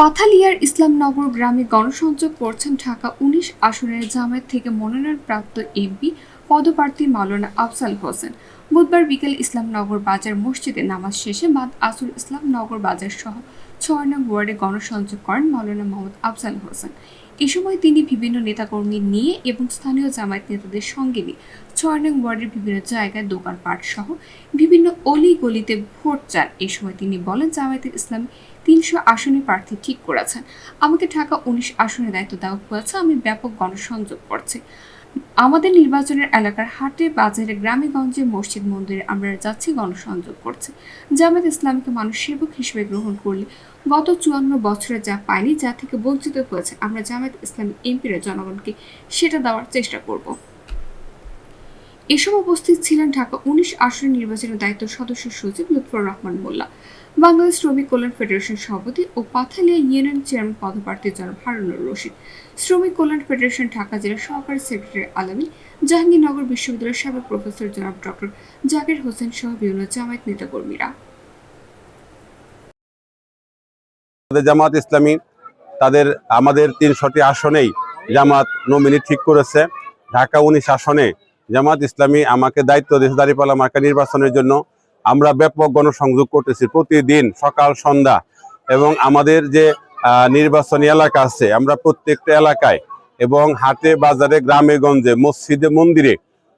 পাথালিয়ার ইসলামনগর গ্রামে গণসংযোগ করছেন ঢাকা উনিশ আসনের জামায়াত থেকে মনোনয়নপ্রাপ্ত এমপি পদপ্রার্থী মাওলানা আফসাল হোসেন। বুধবার বিকেল ইসলামনগর বাজার মসজিদে নামাজ শেষে বাদ আসর ইসলামনগর বাজার সহ ছয় নং ওয়ার্ডে গণসংযোগ করেন মাওলানা মোহাম্মদ আফজাল হোসেন। এ সময় তিনি বিভিন্ন নেতাকর্মী নিয়ে এবং স্থানীয় জামায়াত নেতাদের সঙ্গে নিয়ে ছয় নং ওয়ার্ডের বিভিন্ন জায়গায় দোকানপাট সহ বিভিন্ন অলি গলিতে ভোট চান। এ সময় তিনি বলেন, জামায়াতের ইসলাম তিনশো আসনে প্রার্থী ঠিক করেছেন। আমাকে ঢাকা উনিশ আসনে দায়িত্ব দেওয়া হয়েছে। আমি ব্যাপক গণসংযোগ করছি। আমাদের নির্বাচনের এলাকার হাটে বাজারে গ্রামে গঞ্জে মসজিদ মন্দিরে আমরা যাচ্ছি গণসংযোগ করছে। জামাত ইসলামকে মানুষ সেবক হিসেবে গ্রহণ করলে গত চুয়ান্ন বছরে যা পাইনি যা থেকে বঞ্চিত হয়েছে। আমরা জামায়াত ইসলামী এমপিরা জনগণকে সেটা দেওয়ার চেষ্টা করব। এসব উপস্থিত ছিলেন ঢাকা উনিশ আসনের নির্বাচনের দায়িত্ব সদস্য সচিব লুৎফর রহমান মোল্লা। বাংলাদেশ শ্রমিক কল্যাণ ফেডারেশন সভাপতি ও পাথালিয়া ইউনিয়ন চেয়ারম্যান পদপ্রার্থী জনাব হারুনুর রশিদ। শ্রমিক কল্যাণ ফেডারেশন ঢাকা জেলার সহকারী সেক্রেটারি আলামিন জাহাঙ্গীরনগর বিশ্ববিদ্যালয়ের সাবেক প্রফেসর জনাব ডক্টর জাকির হোসেন সহ বিভিন্ন জামায়াত নেতাকর্মীরা। জামাত ইসলামী, তাদের আমাদের তিনশোটি আসনেই জামাত নমিনি ঠিক করেছে। ঢাকা উনিশ আসনে জামাত ইসলামী আমাকে দায়িত্ব দিয়েছে দাঁড়িপাল্লা মার্কা নির্বাচনের জন্য। আমরা ব্যাপক গণসংযোগ করতেছি প্রতিদিন সকাল, সন্ধ্যা এবং আমাদের যে নির্বাচনী এলাকা আছে, আমরা প্রত্যেকটা এলাকায় এবং হাটে, বাজারে, গ্রামে, গঞ্জে, মসজিদে, মন্দিরে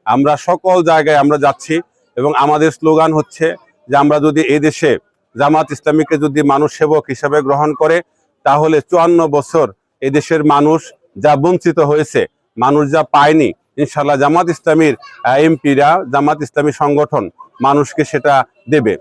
আমরা সকল জায়গায় আমরা যাচ্ছি এবং আমাদের স্লোগান হচ্ছে যে আমরা যদি এই দেশে জামাত ইসলামীকে যদি মানুষ সেবক হিসেবে গ্রহণ করে, তাহলে চুয়ান্ন বছর এদেশের মানুষ যা বঞ্চিত হয়েছে মানুষ যা পায়নি ইনশাল্লাহ জামাত ইসলামীর এমপিরা জামাত ইসলামী সংগঠন মানুষকে সেটা দেবে।